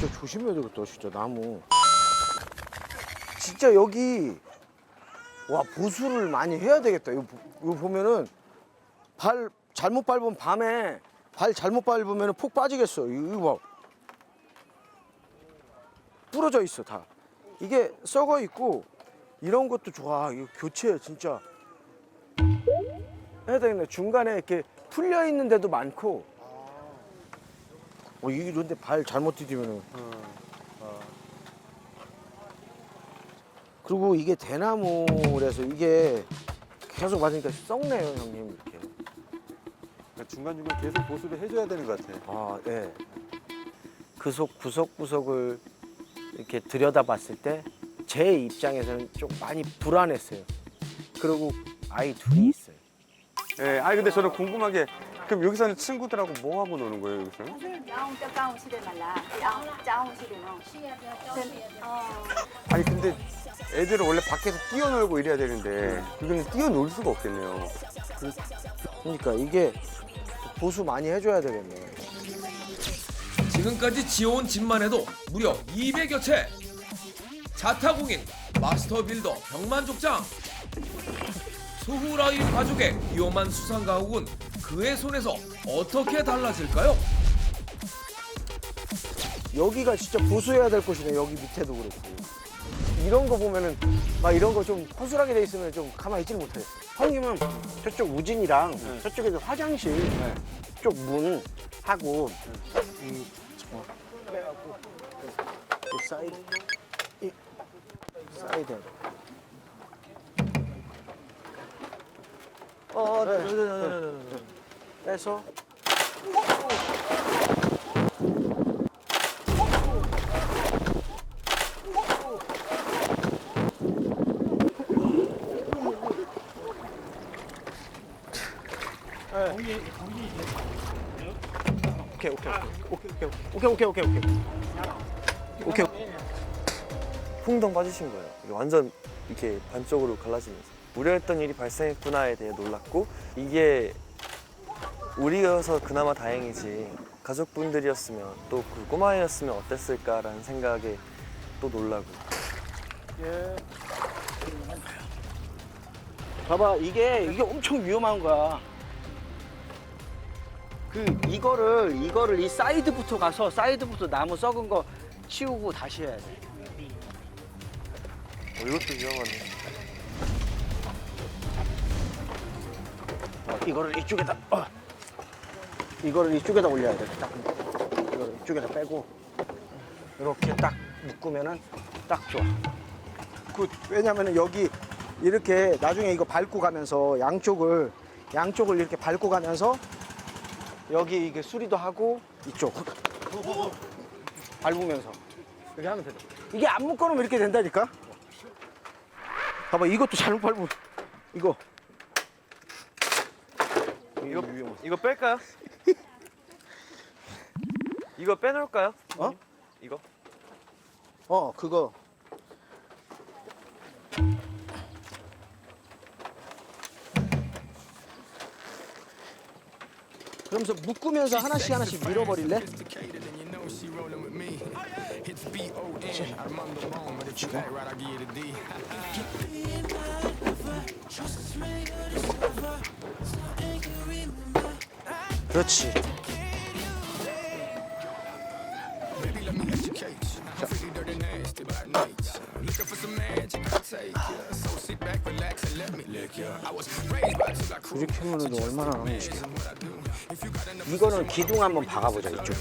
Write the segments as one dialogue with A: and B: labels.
A: 진짜 조심해야 되겠다 진짜 나무. 진짜 여기 와 보수를 많이 해야 되겠다. 이거, 보- 이거 보면은 발 잘못 밟으면 밤에 발 잘못 밟으면 폭 빠지겠어. 이거 봐 부러져 있어 다. 이게 썩어 있고 이런 것도 좋아. 이거 교체 진짜. 해야 되겠네. 중간에 이렇게 풀려 있는 데도 많고 어 이게 근데 발 잘못 디디면은. 그리고 이게 대나무라서 이게 계속 맞으니까 썩네요 형님 이렇게.
B: 그러니까 중간중간 계속 보수를 해줘야 되는 것 같아.
A: 아 예. 그속 구석구석을 이렇게 들여다봤을 때 제 입장에서는 좀 많이 불안했어요. 그리고 아이 둘이 있어요.
B: 예, 아니 근데 저는 궁금한 게 그럼 여기서는 친구들하고 뭐 하고 노는 거예요 여기서는?
C: 짜옹 시대는. 어.
B: 아니 근데 애들은 원래 밖에서 뛰어놀고 이래야 되는데 여기는 뛰어놀 수가 없겠네요.
A: 그러니까 이게 보수 많이 해줘야 되겠네
D: 지금까지 지어온 집만 해도 무려 200여 채. 자타공인 마스터 빌더 병만족장. 수후라인 가족의 위험한 수상 가옥은 그의 손에서 어떻게 달라질까요?
A: 여기가 진짜 보수해야 될 곳이네 여기 밑에도 그렇고. 이런 거 보면은 막 이런 거 좀 허술하게 돼 있으면 좀 가만히 있지를 못하겠어. 형님은 저쪽 우진이랑 저쪽에 서 화장실 쪽 문 하고 이 저거 빼갖고 이 사이드 이 사이드. 어, 네, 네, 네, 네, 네, 네. 빼서. 오케이 오케이 오케이 오케이 오케이 오케이 오케이 오케이.
E: 풍덩 빠지신 거예요. 이게 완전 이렇게 반쪽으로 갈라지면서. 우려했던 일이 발생했구나에 대해 놀랐고 이게 우리여서 그나마 다행이지 가족분들이었으면 또 그 꼬마애였으면 어땠을까라는 생각에 또 놀라고
A: 봐봐 이게 이게 엄청 위험한 거야. 그 이거를 이거를 이 사이드부터 가서 사이드부터 나무 썩은 거 치우고 다시 해야 돼.
E: 어, 이것도 위험하네.
A: 어, 이거를 이쪽에다 어. 이거를 이쪽에다 올려야 돼. 딱 이거를 이쪽에다 빼고 이렇게 딱 묶으면은 딱 좋아. 그 왜냐면은 여기 이렇게 나중에 이거 밟고 가면서 양쪽을 양쪽을 이렇게 밟고 가면서 여기 이게 수리도 하고 이쪽 밟으면서 이렇게 하면 돼. 이게 안 묶어놓으면 이렇게 된다니까. 봐봐 이것도 잘못 밟으면 이거
E: 이거 이거 뺄까요? 이거 빼놓을까요?
A: 어?
E: 이거?
A: 어 그거 그러면서 묶으면서 하나씩 하나씩 밀어버릴래? 그렇지. 이렇게 하면 얼마나 남으시겠 이거는 기둥 한번 박아보자 이쪽.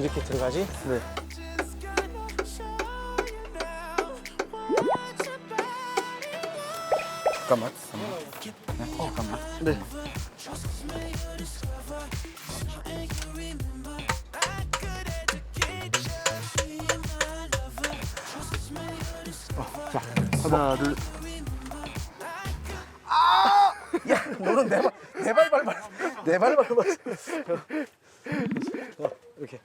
A: 이렇게 들어가지? 네. 잠깐만. 네, 잠깐만. 네. 어, 자, 하나, 둘. 아! 야, 너는 내 발, 내 발 밟아. 내발 밟아. 어, 이렇게.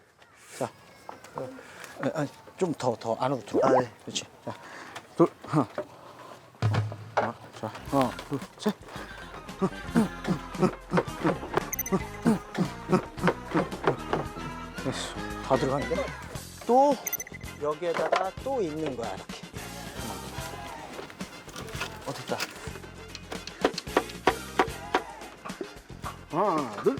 A: 좀 더 더 안으로 들어. 아, 네. 그렇지. 자, 둘, 하나. 어, 자, 하나, 둘, 셋. 됐어. 다 들어가는데? 또 여기에다가 또 있는 거야 이렇게. 어 됐다. 하나, 둘.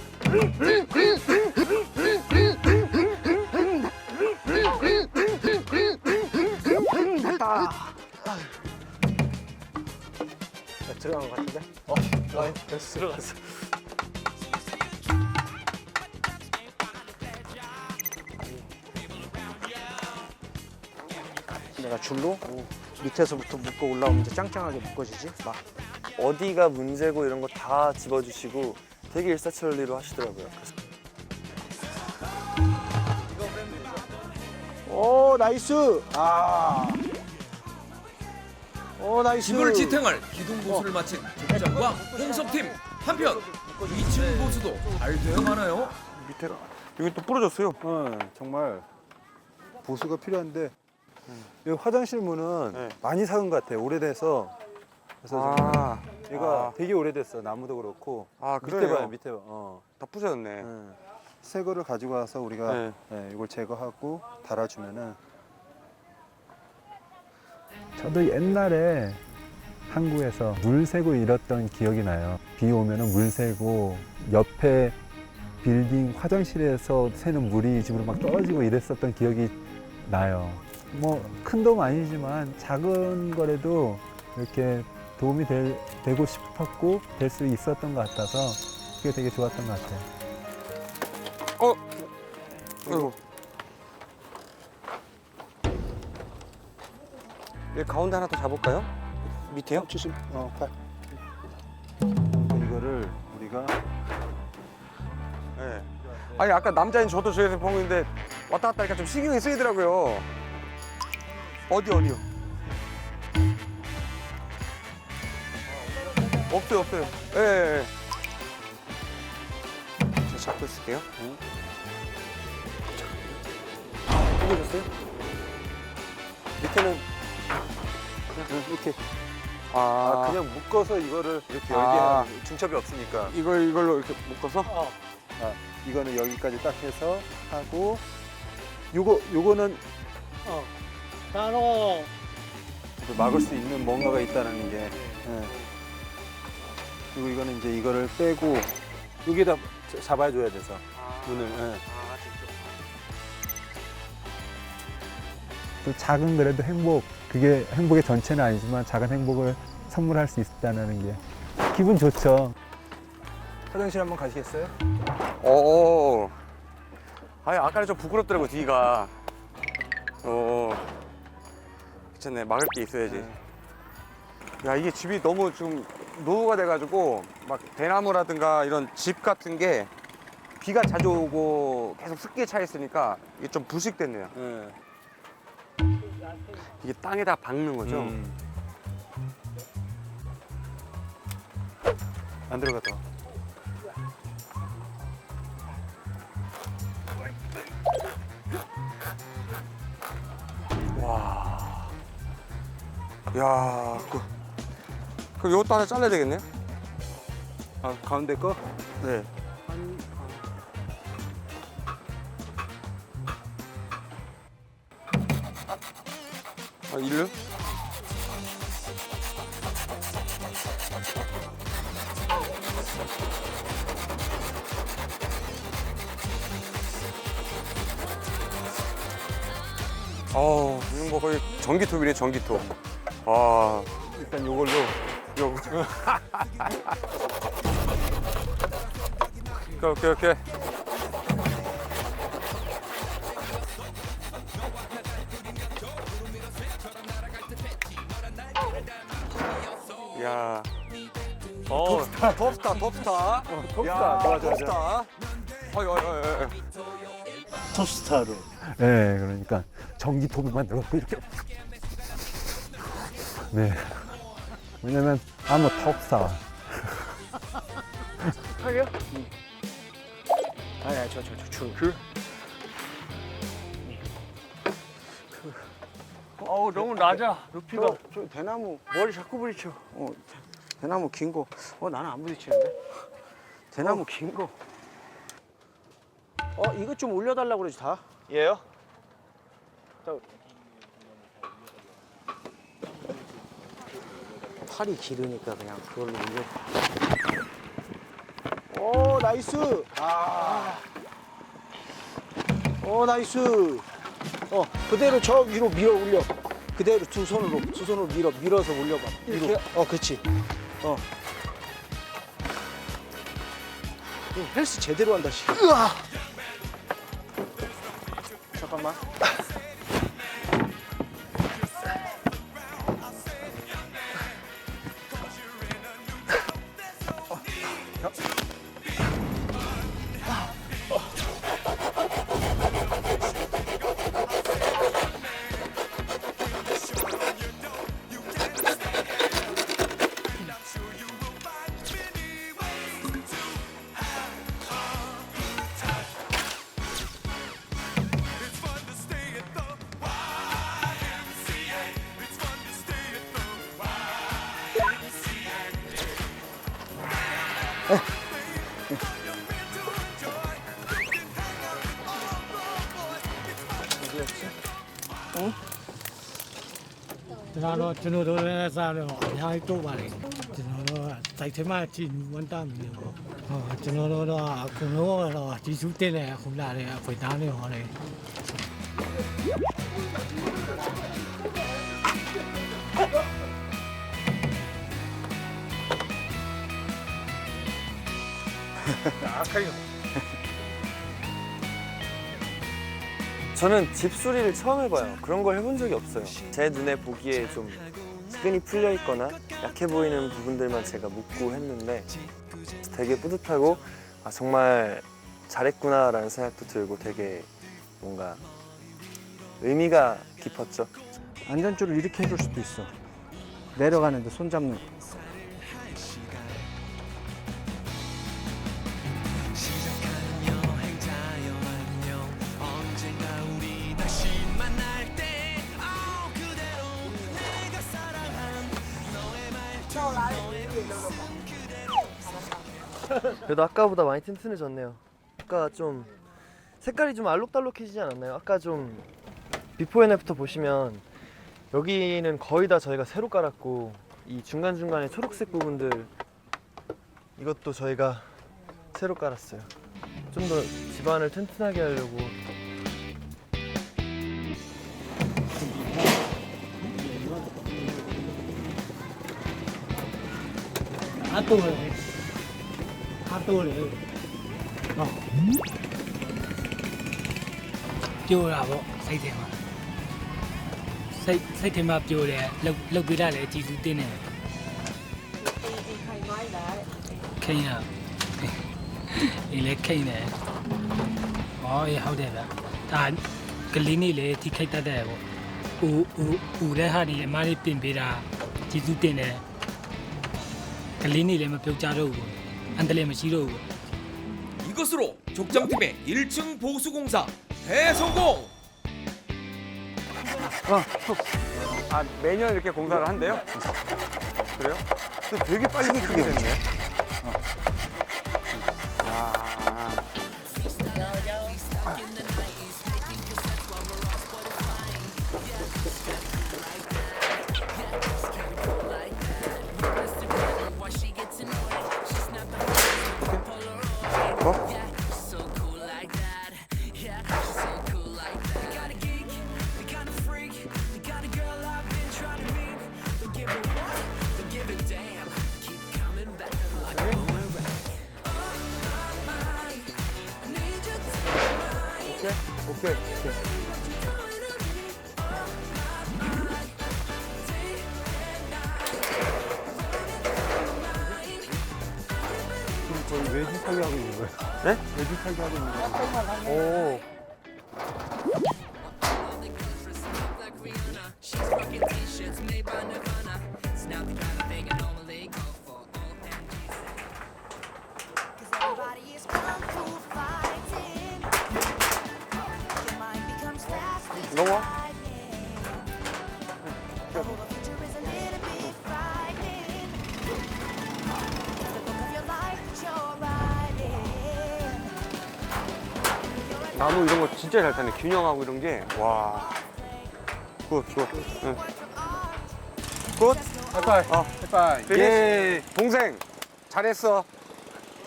A: 어, 됐어. 들어갔어. 내가 줄로 밑에서부터 묶어 올라오면 이제 짱짱하게 묶어지지? 막.
E: 어디가 문제고 이런 거 다 집어주시고 되게 일사천리로 하시더라고요.
A: 오, 나이스! 아. 오, 나이스!
D: 집을 지탱할 기둥 보수를 마친 조장과 홍석팀 한편 2층 보수도 잘 되어가나요?
B: 밑에가 여기 또 부러졌어요.
F: 어, 정말 보수가 필요한데 이 화장실 문은
B: 네.
F: 많이 삭은 것 같아요. 오래돼서 그래서 좀
B: 아,
F: 얘가
B: 아.
F: 되게 오래됐어. 나무도 그렇고
B: 아
F: 밑에
B: 그래요.
F: 봐요. 밑에 봐. 어.
B: 다 부서졌네.
F: 예. 새 거를 가지고 와서 우리가
B: 네.
F: 예, 이걸 제거하고 달아주면은
G: 저도 옛날에 항구에서 물 새고 일었던 기억이 나요. 비 오면은 물 새고 옆에 빌딩 화장실에서 새는 물이 집으로 막 떨어지고 이랬었던 기억이 나요. 뭐 큰 도움 아니지만 작은 거라도 이렇게 도움이 될, 되고 싶었고 될 수 있었던 것 같아서 그게 되게 좋았던 것 같아요.
B: 아이고. 여기 가운데 하나 더 잡을까요? 밑에요?
A: 70, 어, 8.
F: 이거를 우리가
B: 네. 아니 아까 남자인 저도 저에서 보고 있는데 왔다 갔다 하니까 좀 신경이 쓰이더라고요. 어디 어디요? 없어요 없어요. 예. 예, 예. 제가 잡고 있을게요.
A: 끊어졌어요?
F: 밑에는 그냥 이렇게
B: 아,
F: 아, 그냥 묶어서 이거를 이렇게 열게
B: 아.
F: 하는 중첩이 없으니까
B: 이걸 이걸로 이렇게 묶어서
F: 아, 이거는 여기까지 딱 해서 하고 요거 요거는
A: 어. 단호!
F: 막을 수 있는 뭔가가 있다는 게. 예. 그리고 이거는 이제 이거를 빼고 여기다 자- 잡아줘야 돼서 문을. 예.
G: 또 작은 그래도 행복, 그게 행복의 전체는 아니지만 작은 행복을 선물할 수 있다는 게 기분 좋죠.
F: 화장실 한번 가시겠어요?
B: 오. 아니 아까는 좀 부끄럽더라고 뒤가. 어. 괜찮네 막을 게 있어야지. 야 이게 집이 너무 좀 노후가 돼가지고 막 대나무라든가 이런 집 같은 게 비가 자주 오고 계속 습기에 차 있으니까 이게 좀 부식됐네요.
F: 예.
B: 이게 땅에다 박는 거죠.
F: 음. 안 들어갔다.
B: 와. 야. 그, 그럼 이것도 하나 잘라야 되겠네요?
F: 아, 가운데 거?
B: 네. 아, 일로? 어, 거 거의 전기톱이네, 전기톱. 아,
F: 일단 요걸로
B: 요거. 오케이, 오케이, 오케이. 어, 톱스타, 톱스타, 톱스타.
F: 톱스타.
B: 야,
F: 좋아, 좋아, 좋아.
B: 톱스타. 어이, 어이, 어이, 어이.
A: 토스타로.
G: 네, 그러니까 전기톱을 만들었고 이렇게. 네. 왜냐면 아무 톱사.
A: 하게요? 응. 아야, 저, 저, 저, 줄. 줄?
E: 어우 너무 낮아 높이가.
A: 저, 저 대나무 머리 자꾸 부딪혀. 어, 대- 대나무 긴 거. 어, 나는 안 부딪히는데. 대나무 긴 거. 어, 이거 좀 올려달라고 그러지 다.
E: 얘요?
A: 팔이 길으니까 그냥 그걸로 올려. 오, 나이스. 아. 오, 나이스. 어, 그대로 저 위로 밀어 올려. 그대로 두 손으로, 두 손으로 밀어, 밀어서 올려봐. 위로. 어, 그렇지. 어. 이 헬스 제대로 한다, 씨. 으아! 잠깐만.
H: ကျွန်တော်တို့ကျွန်တော်တို့လည်းစားတော့အများကြီးတိုးပါလေကျွန်တော်တို့ကစိုက်ထဲမှာကြည့်ဝန်တာမီလို့ဟောကျွန်တော်တို့တော့အခုလုံးတော့ဒီစုတင်နေအခုလာတယ်အခွေသားနေဟောလေ
E: 저는 집수리를 처음 해봐요. 그런 걸 해본 적이 없어요. 제 눈에 보기에 좀 끈이 풀려 있거나 약해 보이는 부분들만 제가 묶고 했는데 되게 뿌듯하고 아, 정말 잘했구나라는 생각도 들고 되게 뭔가 의미가 깊었죠.
A: 안전줄을 이렇게 해줄 수도 있어. 내려가는데 손 잡는
E: 그래도 아까보다 많이 튼튼해졌네요. 아까 좀 색깔이 좀 알록달록해지지 않았나요? 아까 좀 비포 앤 애프터 보시면 여기는 거의 다 저희가 새로 깔았고 이 중간중간에 초록색 부분들 이것도 저희가 새로 깔았어요. 좀 더 집안을 튼튼하게 하려고
H: 아, 또 အတိုးလေ။ဟော။ပြိုတာပေါ့စိတ်ထဲမှာ။စိတ်စိတ်ထဲမှာပြိုတယ်လှုပ်လှုပ်ပေးတာလေအကြည့်စုတင်းနေတယ်။ခိန်ရ။အေးလေခိန်နေ။ဟောအေးဟုတ်တယ်ဗျ။ဒါကလေးနေလေထိခိုက်တတ်တယ်ပေါ့။ဦးဦးဦးလည်းဟာဒီအမားလေးပြင်ပေးတာကြည့်စုတင်းတယ်။ကလေးနေလည်းမပြုတ်ကြတော့ဘူး။ 안들리면 지려우고
D: 이것으로 족장팀의 1층 보수공사 대성공!
B: 아, 아 매년 이렇게 공사를 한대요? 그래요? 근데 되게 빨리 아, 크게 됐네.
A: 오케이, 오케이.
F: 거의 외 주 살려하고 있는 거예요.
B: 네?
F: 외주 살려하고 있는 거예요.
E: 오
I: Everybody
B: 진짜 잘 타네. 균형하고 이런 게. 와. 굿, 굿. 응. 굿.
F: 하이파이.
B: 어.
F: 하이파이. 예.
B: 동생. 잘했어.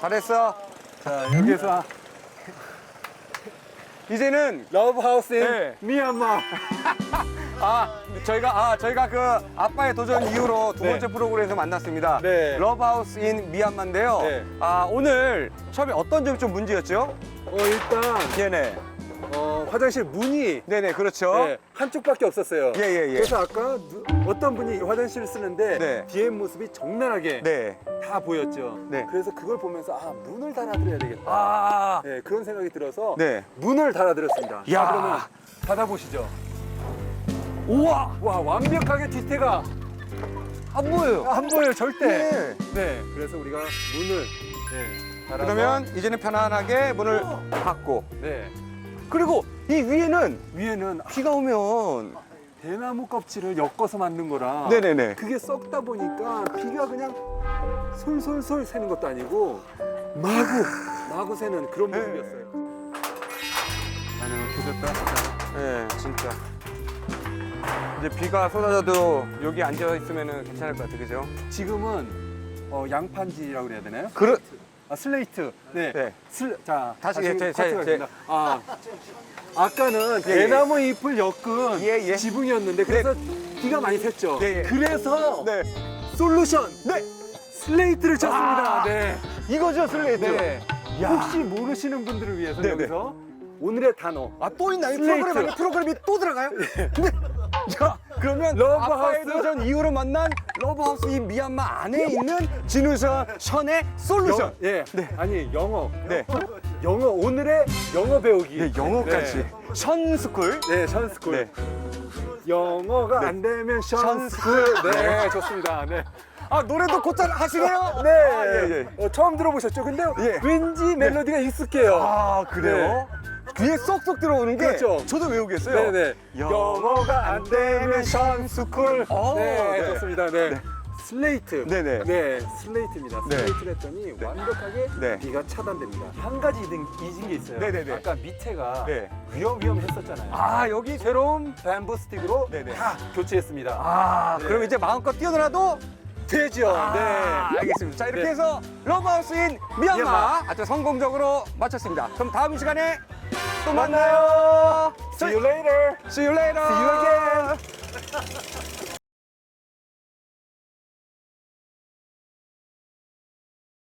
B: 잘했어.
F: 자, 여기서
B: 이제는
F: 러브 하우스 인
B: 네.
F: 미얀마.
B: 아 저희가 아 저희가 그 아빠의 도전 이후로 두
F: 네.
B: 번째 프로그램에서 만났습니다.
F: 네.
B: 러브하우스 인 미얀마인데요.
F: 네.
B: 아 오늘 처음에 어떤 점이 좀 문제였죠?
F: 어, 일단
B: 네네.
F: 어, 화장실 문이
B: 네네 그렇죠.
F: 네, 한쪽밖에 없었어요.
B: 예, 예, 예.
F: 그래서 아까 누- 어떤 분이 화장실을 쓰는데
B: 네.
F: 뒤에 모습이 적나라하게
B: 네.
F: 다 보였죠.
B: 네.
F: 그래서 그걸 보면서 아 문을 달아드려야 되겠다.
B: 아.
F: 네, 그런 생각이 들어서
B: 네.
F: 문을 달아드렸습니다.
B: 야.
F: 자, 그러면 닫아보시죠. 우와, 와 완벽하게 뒤태가
B: 안 보여요.
F: 안 보여요 절대.
B: 네.
F: 네, 그래서 우리가 문을 네, 달아서
B: 그러면 이제는 편안하게 문을 닫고
F: 네
B: 그리고 이 위에는
F: 위에는
B: 비가 오면
F: 대나무 껍질을 엮어서 만든 거라
B: 네네네.
F: 그게 썩다 보니까 비가 그냥 솔솔솔 새는 것도 아니고 마구 마구 새는 그런
B: 네.
F: 모습이었어요. 나는 조졌다.
B: 네 진짜 이제 비가 쏟아져도 여기 앉아 있으면 괜찮을 것 같아 그죠?
F: 지금은 어, 양판지라고 그래야 되나요?
B: 그러
F: 아 슬레이트. 네.
B: 네.
F: 슬, 자
B: 다시,
F: 다시
B: 제- 제- 제-
F: 있습니다. 아 아까는
B: 예, 예.
F: 대나무 잎을 엮은
B: 예, 예.
F: 지붕이었는데 그래서 비가 많이 샜죠.
B: 예, 예.
F: 그래서
B: 네.
F: 솔루션
B: 네.
F: 슬레이트를 쳤습니다.
B: 아.
F: 네.
B: 이거죠 슬레이트.
F: 네.
B: 야.
F: 혹시 모르시는 분들을 위해서
B: 네,
F: 여기서 오늘의 단어
B: 아 또 있나요?
F: 슬레이트.
B: 프로그램 안에 프로그램이 또 들어가요? 네. 자 그러면
F: 러브하우스.
B: 도전 이후로 만난 러브하우스 이 미얀마 안에 있는 진우션 션의 솔루션.
F: 영, 예.
B: 네.
F: 아니 영어.
B: 네.
F: 영어 오늘의 영어 배우기.
B: 네 영어까지. 션스쿨.
F: 네, 션스쿨.
B: 네.
F: 영어가 안 되면 션스쿨. 네, 좋습니다. 네.
B: 아 노래도 곧잘 하시네요.
F: 네.
B: 예, 예.
F: 어, 처음 들어보셨죠? 근데
B: 예.
F: 왠지 멜로디가 익숙해요.
B: 아 그래요? 귀에 쏙쏙 들어오는 게
F: 그렇죠.
B: 저도 외우겠어요.
F: 네네. 영어가 안 되면 션스쿨.
B: 오,
F: 네,
B: 네.
F: 좋습니다. 네. 슬레이트.
B: 네네.
F: 네, 슬레이트입니다.
B: 네.
F: 슬레이트를 했더니 완벽하게
B: 네.
F: 비가 차단됩니다. 한 가지 잊은, 잊은 게 있어요.
B: 네네네.
F: 아까 밑에가
B: 네.
F: 위험 위험했었잖아요.
B: 아 여기
F: 새로운 뱀부 스틱으로
B: 네네.
F: 다 교체했습니다.
B: 아
F: 네.
B: 그럼 이제 마음껏 뛰어놀아도
F: 되죠.
B: 아, 알겠습니다. 자 이렇게
F: 네.
B: 해서 러브하우스인 미얀마
F: 미얀마.
B: 아주 성공적으로 마쳤습니다. 그럼 다음 시간에 또 만나요.
F: See you later.
B: See you later.
F: See you again.